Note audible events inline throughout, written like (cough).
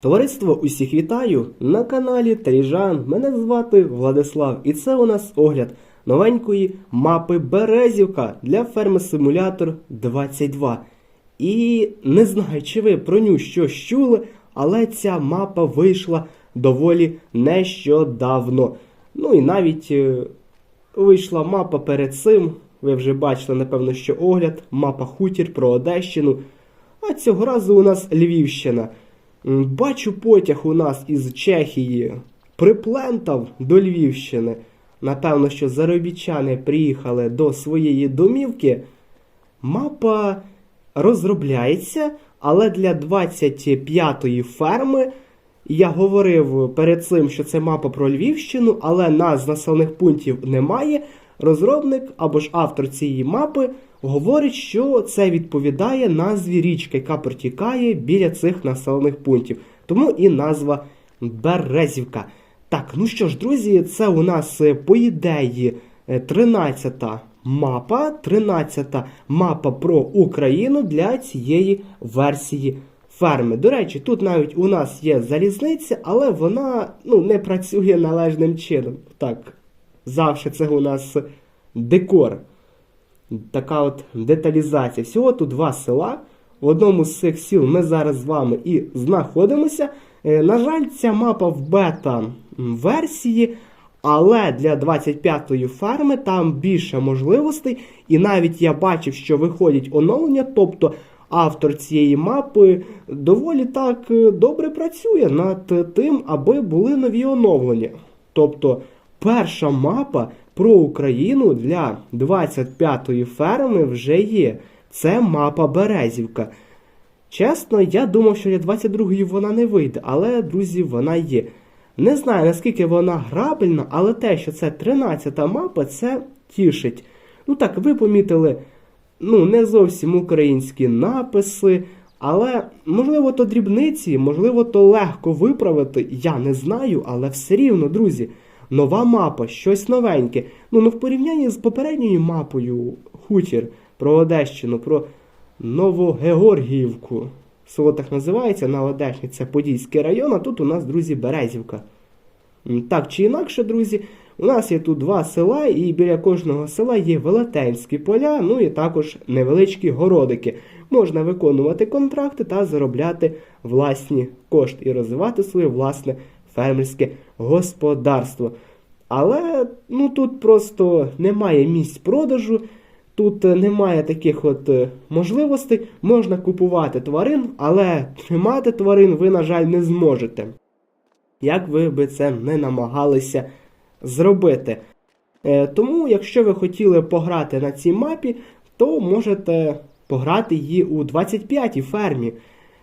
Товариство, усіх вітаю на каналі Тріжан. Мене звати Владислав, і це у нас огляд новенької мапи Березівка для ферми Симулятор 22. І не знаю, чи ви про ню щось чули, але ця мапа вийшла доволі нещодавно. Ну і навіть е, вийшла мапа перед цим. Ви вже бачили, напевно, що огляд, мапа Хутір про Одещину. А цього разу у нас Львівщина. М, Бачу потяг у нас із Чехії приплентав до Львівщини. Напевно, що заробітчани приїхали до своєї домівки. Мапа розробляється, але для 25-ї ферми я говорив перед цим, що це мапа про Львівщину, але назв населених пунктів немає. Розробник або ж автор цієї мапи говорить, що це відповідає назві річки, яка протікає біля цих населених пунктів. Тому і назва Березівка. Так, ну що ж, друзі, це у нас е, по ідеї 13-та мапа, 13-та мапа про Україну для цієї версії ферми. До речі, тут навіть у нас є залізниця, але вона ну, не працює належним чином. Так, завжди це у нас декор. Така от деталізація. Всього тут два села. В одному з цих сіл ми зараз з вами і знаходимося. Е, На жаль, ця мапа в бета-версії, але для 25-ї ферми там більше можливостей. І навіть я бачив, що виходять оновлення, тобто автор цієї мапи доволі так е, добре працює над тим, аби були нові оновлення. Тобто, перша мапа про Україну для 25-ї ферми вже є. Це мапа Березівка. Чесно, я думав, що для 22-ї вона не вийде, але, друзі, вона є. Не знаю, наскільки вона грабельна, але те, що це 13-та мапа, це тішить. Ну так, ви помітили, ну, не зовсім українські написи, але, можливо, то дрібниці, можливо, то легко виправити, я не знаю, але все рівно, друзі, нова мапа, щось новеньке. Ну, ну в порівнянні з попередньою мапою Хутір про Одещину, про Новогеоргіївку. Село так називається на Одещині, це Подільський район, а тут у нас, друзі, Березівка. Так чи інакше, друзі, у нас є тут два села, і біля кожного села є велетенські поля, ну і також невеличкі городики. Можна виконувати контракти та заробляти власні кошти і розвивати своє власне фермерське господарство. Але ну, тут просто немає місць продажу. Тут е, немає таких от е, можливостей. Можна купувати тварин, але тримати тварин ви, на жаль, не зможете. Як ви би це не намагалися зробити. Е, Тому, якщо ви хотіли пограти на цій мапі, то можете пограти її у 25-й фермі.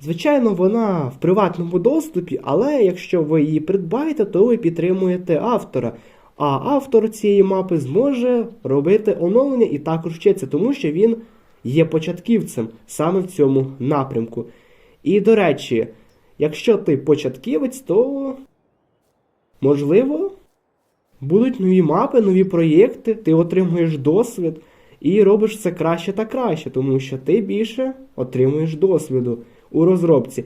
Звичайно, вона в приватному доступі, але якщо ви її придбаєте, то ви підтримуєте автора. А автор цієї мапи зможе робити оновлення і також вчитися, тому що він є початківцем саме в цьому напрямку. І, до речі, якщо ти початківець, то можливо будуть нові мапи, нові проєкти, ти отримуєш досвід і робиш це краще та краще, тому що ти більше отримуєш досвіду у розробці.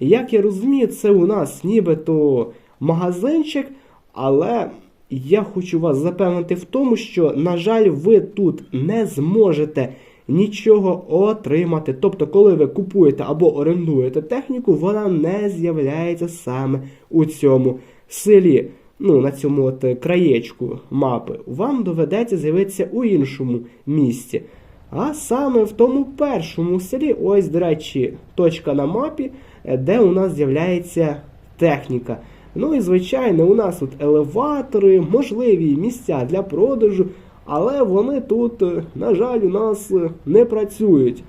Як я розумію, це у нас нібито магазинчик, але я хочу вас запевнити в тому, що, на жаль, ви тут не зможете нічого отримати. Тобто, коли ви купуєте або орендуєте техніку, вона не з'являється саме у цьому селі. Ну, на цьому от краєчку мапи, вам доведеться з'явитися у іншому місці. А саме в тому першому селі, ось, до речі, точка на мапі, е, де у нас з'являється техніка. Ну і звичайно, у нас тут елеватори, можливі місця для продажу, але вони тут, е, на жаль, у нас е, не працюють.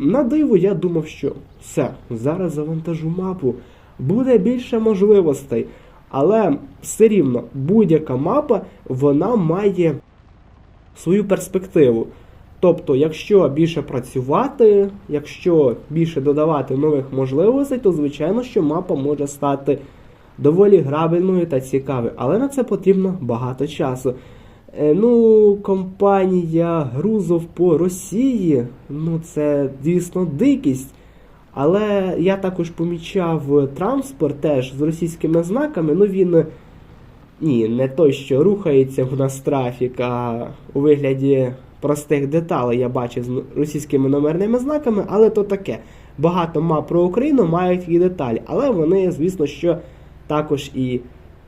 На диво, я думав, що все, зараз завантажу мапу, буде більше можливостей. Але все рівно будь-яка мапа вона має свою перспективу. Тобто, якщо більше працювати, якщо більше додавати нових можливостей, то звичайно, що мапа може стати доволі грабельною та цікавою. Але на це потрібно багато часу. Е, Ну, компанія Грузов по Росії, ну це, звісно, дикість. Але я також помічав транспорт теж з російськими знаками. Ну він ні, не той, що рухається в нас трафік, а у вигляді простих деталей я бачив з російськими номерними знаками, але то таке. Багато мап про Україну мають такі деталі, але вони, звісно, що також і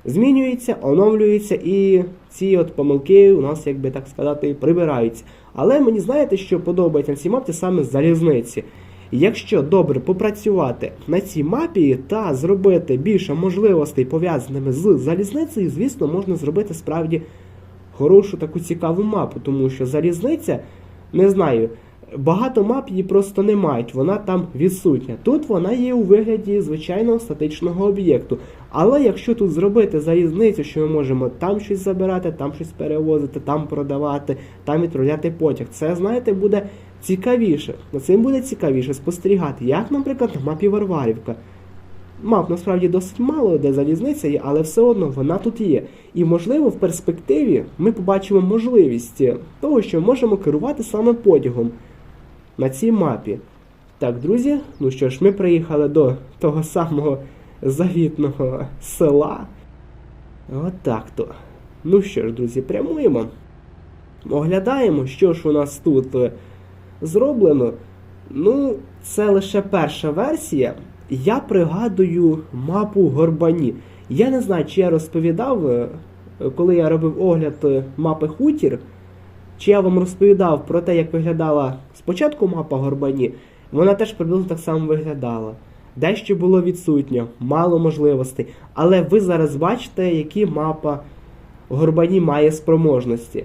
змінюються, оновлюються, і ці от помилки у нас, як би так сказати, прибираються. Але мені знаєте, що подобається на цій мапі саме залізниці. Якщо добре попрацювати на цій мапі та зробити більше можливостей пов'язаними з залізницею, звісно, можна зробити справді хорошу таку цікаву мапу, тому що залізниця, не знаю, багато мап її просто не мають, вона там відсутня. Тут вона є у вигляді звичайного статичного об'єкту. Але якщо тут зробити залізницю, що ми можемо там щось забирати, там щось перевозити, там продавати, там відправляти потяг, це, знаєте, буде цікавіше. Цим буде цікавіше спостерігати, як, наприклад, на мапі Варварівка. Мап насправді досить мало, де залізниця є, але все одно вона тут є. І можливо в перспективі ми побачимо можливість того, що можемо керувати саме потягом на цій мапі. Так, друзі, ну що ж, ми приїхали до того самого завітного села. Отак то. Ну що ж, друзі, прямуємо. Оглядаємо, що ж у нас тут е, зроблено. Ну, це лише перша версія. Я пригадую мапу Горбані. Я не знаю, чи я розповідав, е, коли я робив огляд е, мапи Хутір, чи я вам розповідав про те, як виглядала спочатку мапа Горбані. Вона теж приблизно так само виглядала. Дещо було відсутньо, мало можливостей. Але ви зараз бачите, які мапа Горбані має спроможності.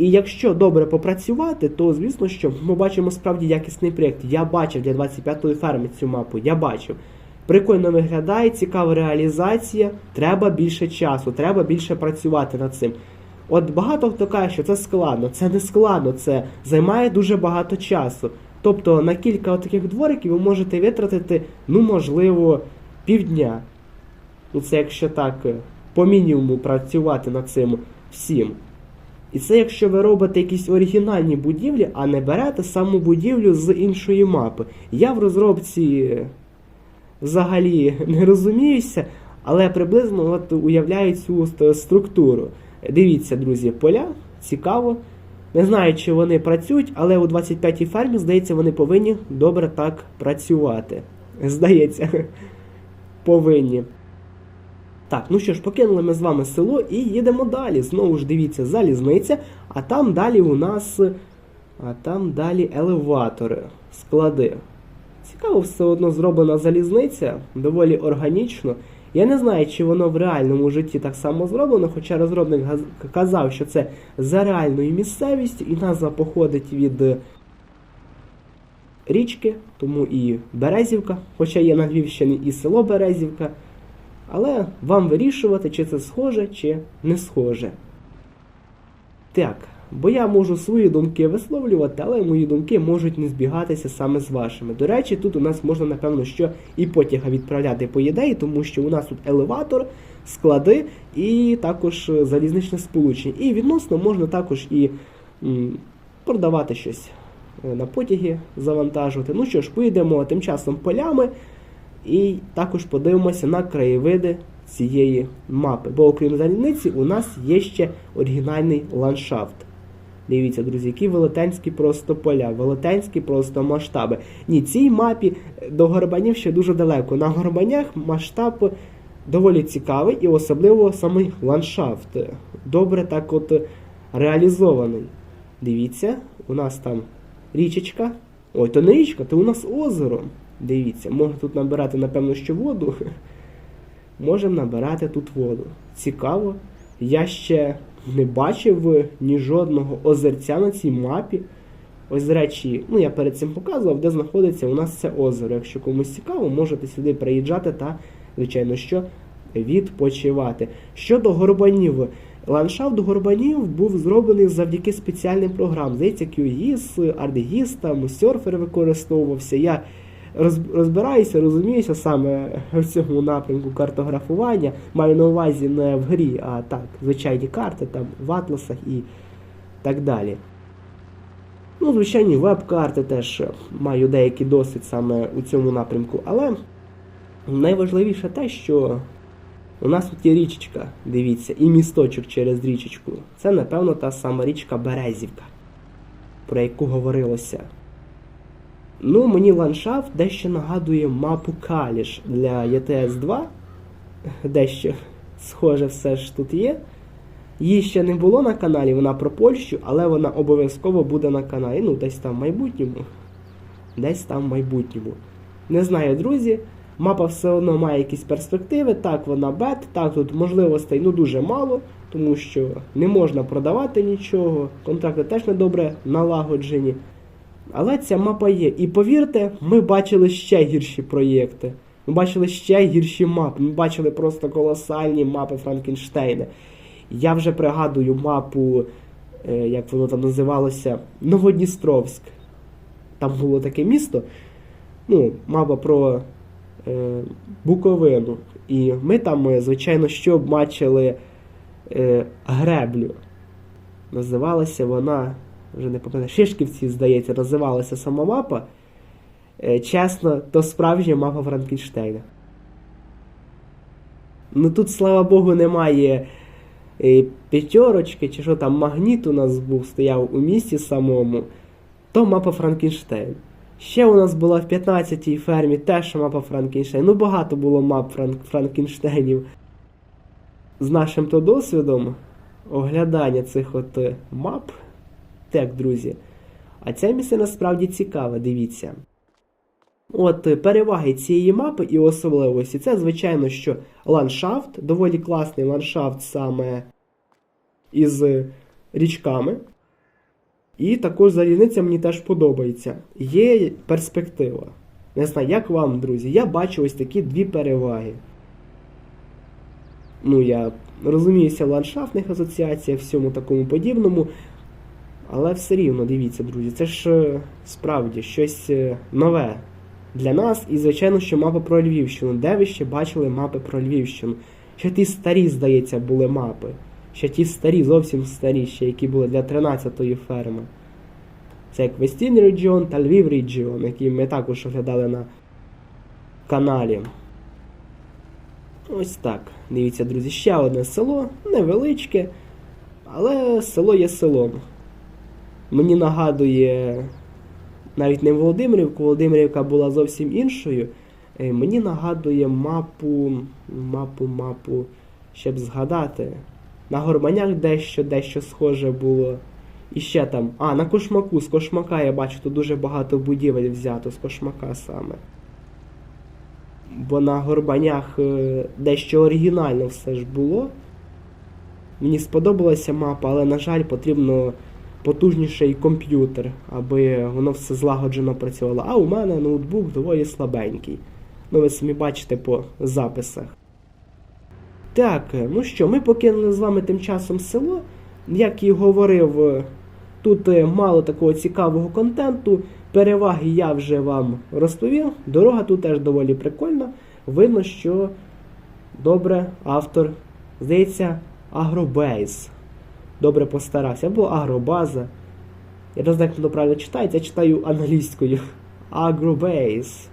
І якщо добре попрацювати, то звісно, що ми бачимо справді якісний проєкт. Я бачив для 25-ї ферми цю мапу, я бачив. Прикольно виглядає, цікава реалізація, треба більше часу, треба більше працювати над цим. От багато хто каже, що це складно, це не складно, це займає дуже багато часу. Тобто на кілька таких двориків ви можете витратити, ну, можливо, півдня. Ну, це якщо так, е, по мінімуму працювати над цим всім. І це якщо ви робите якісь оригінальні будівлі, а не берете саму будівлю з іншої мапи. Я в розробці е, взагалі (laughs) не розуміюся, але приблизно от уявляю цю структуру. Дивіться, друзі, поля, цікаво. Не знаю, чи вони працюють, але у 25-й фермі, здається, вони повинні добре так працювати. Здається, (laughs) повинні. Так, ну що ж, покинули ми з вами село і їдемо далі. Знову ж дивіться, залізниця, а там далі у нас. А там далі елеватори, склади. Цікаво, все одно зроблена залізниця, доволі органічно. Я не знаю, чи воно в реальному житті так само зроблено, хоча розробник казав, що це за реальною місцевістю, і назва походить від е, річки, тому і Березівка, хоча є на Львівщині і село Березівка. Але вам вирішувати, чи це схоже, чи не схоже. Так, бо я можу свої думки висловлювати, але мої думки можуть не збігатися саме з вашими. До речі, тут у нас можна, напевно, що і потяга відправляти по ідеї, тому що у нас тут елеватор, склади і також залізничне сполучення. І відносно можна також і м, продавати щось е, на потяги, завантажувати. Ну що ж, поїдемо тим часом полями. І також подивимося на краєвиди цієї мапи. Бо окрім залізниці, у нас є ще оригінальний ландшафт. Дивіться, друзі, які велетенські просто поля, велетенські просто масштаби. Ні, цій мапі до горбанів ще дуже далеко. На горбанях масштаб доволі цікавий і особливо самий ландшафт. Добре так от реалізований. Дивіться, у нас там річечка. Ой, то не річка, то у нас озеро. Дивіться, можна тут набирати, напевно, що воду. (laughs) Можемо набирати тут воду. Цікаво. Я ще не бачив ні жодного озерця на цій мапі. Ось, до речі, ну я перед цим показував, де знаходиться у нас це озеро. Якщо комусь цікаво, можете сюди приїжджати та, звичайно, що відпочивати. Щодо горбанів, ландшафт горбанів був зроблений завдяки спеціальним програмам. Здається, QGIS, ArcGIS, там серфер використовувався. Я розбираюся, розуміюся саме (laughs) в цьому напрямку картографування. Маю на увазі не в грі, а так, звичайні карти там в атласах і так далі. Ну, звичайні веб-карти теж маю деякий досвід саме у цьому напрямку, але найважливіше те, що у нас тут є річечка, дивіться, і місточок через річечку. Це, напевно, та сама річка Березівка, про яку говорилося. Ну, мені ландшафт дещо нагадує мапу Каліш для ЄТС 2. Дещо схоже все ж тут є. Її ще не було на каналі, вона про Польщу, але вона обов'язково буде на каналі. Ну, десь там в майбутньому. Десь там в майбутньому. Не знаю, друзі. Мапа все одно має якісь перспективи. Так, вона бет, так, тут можливостей ну дуже мало, тому що не можна продавати нічого, контракти теж недобре налагоджені. Але ця мапа є. І повірте, ми бачили ще гірші проєкти. Ми бачили ще гірші мапи. Ми бачили просто колосальні мапи Франкенштейна. Я вже пригадую мапу, е, як воно там називалося, Новодністровськ. Там було таке місто. Ну, мапа про е, Буковину. І ми там, е, звичайно, що бачили е, греблю. Називалася вона, вже не пам'ятаю, Шишківці, здається, називалася сама мапа. Е, чесно, то справжня мапа Франкенштейна. Ну тут, слава Богу, немає е, п'ятерочки, чи що там магніт у нас був, стояв у місті самому, то мапа Франкенштейн. Ще у нас була в 15-й фермі теж мапа Франкенштейн. Ну багато було мап Франк... Франкенштейнів. З нашим то досвідом оглядання цих от е, мап. Так, друзі. А ця місце насправді цікаве, дивіться. От е, переваги цієї мапи і особливості. Це, звичайно, що ландшафт, доволі класний ландшафт саме із е, річками. І також залізниця мені теж подобається. Є перспектива. Не знаю, як вам, друзі, я бачу ось такі дві переваги. Ну, я розуміюся в ландшафтних асоціаціях, всьому такому подібному. Але все рівно, дивіться, друзі, це ж е, справді щось е, нове для нас. І, звичайно, що мапа про Львівщину. Де ви ще бачили мапи про Львівщину? Ще ті старі, здається, були мапи. Ще ті старі, зовсім старі, ще які були для 13-ї ферми. Це як Вестін регіон та Львів регіон, які ми також оглядали на каналі. Ось так. Дивіться, друзі, ще одне село, невеличке, але село є селом. Мені нагадує навіть не Володимирівку, Володимирівка була зовсім іншою. Е, Мені нагадує мапу, мапу, мапу, щоб згадати. На Горманях дещо, дещо схоже було. І ще там. А, на кошмаку, з кошмака я бачу, тут дуже багато будівель взято, з кошмака саме. Бо на горбанях е, дещо оригінально все ж було. Мені сподобалася мапа, але, на жаль, потрібно потужніший комп'ютер, аби воно все злагоджено працювало. А у мене ноутбук доволі слабенький. Ну, ви самі бачите по записах. Так, ну що, ми покинули з вами тим часом село. Як і говорив, тут е, мало такого цікавого контенту. Переваги я вже вам розповів. Дорога тут теж доволі прикольна. Видно, що добре автор, здається, Агробейс. Добре постарався. Або Агробаза. Я не знаю, як воно правильно читається, я читаю англійською. Агробейс.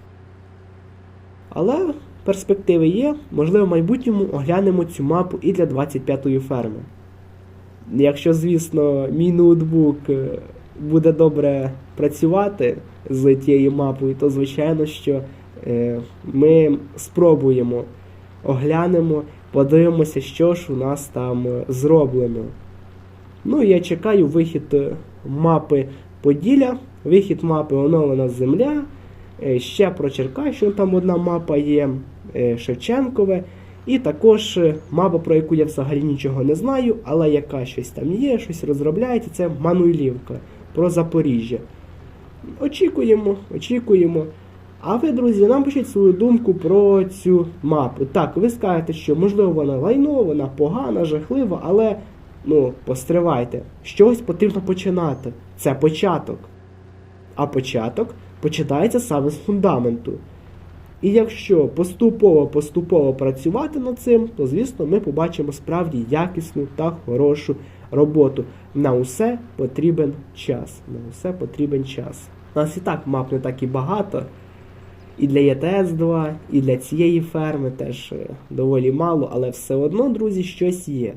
Але перспективи є. Можливо, в майбутньому оглянемо цю мапу і для 25-ї ферми. Якщо, звісно, мій ноутбук е, буде добре працювати з тією мапою, то звичайно, що е, ми спробуємо, оглянемо, подивимося, що ж у нас там зроблено. Ну, і я чекаю вихід е, мапи Поділля, вихід мапи оновлена земля. Е, Ще про Черкащину там одна мапа є, е, Шевченкове. І також мапа, про яку я взагалі нічого не знаю, але яка щось там є, щось розробляється, це Мануйлівка про Запоріжжя. Очікуємо, очікуємо. А ви, друзі, нам пишіть свою думку про цю мапу. Так, ви скажете, що можливо вона лайно, вона погана, жахлива, але ну, постривайте. З чогось потрібно починати. Це початок. А початок починається саме з фундаменту. І якщо поступово-поступово працювати над цим, то звісно ми побачимо справді якісну та хорошу роботу. На усе потрібен час. На усе потрібен час. У нас і так мап не так і багато. І для ЄТС 2, і для цієї ферми теж е, доволі мало, але все одно, друзі, щось є.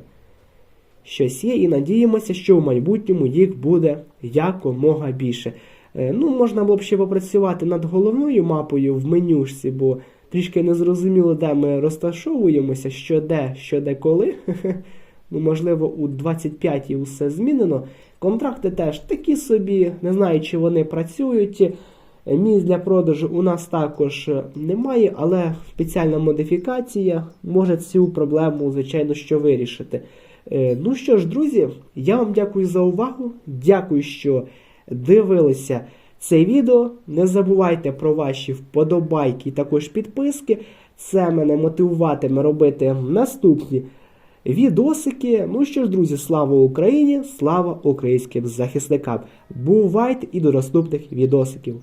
Щось є, і надіємося, що в майбутньому їх буде якомога більше. Е, Ну, можна було б ще попрацювати над головною мапою в менюшці, бо трішки не зрозуміло, де ми розташовуємося, що де, що де коли. (laughs) Ну, можливо, у 25-й усе змінено. Контракти теж такі собі, не знаю, чи вони працюють. Місць для продажу у нас також е, немає, але спеціальна модифікація може цю проблему, звичайно, що вирішити. Е, Ну що ж, друзі, я вам дякую за увагу. Дякую, що дивилися це відео. Не забувайте про ваші вподобайки і також підписки. Це мене мотивуватиме робити наступні відосики. Ну що ж, друзі, слава Україні! Слава українським захисникам! Бувайте і до наступних відосиків!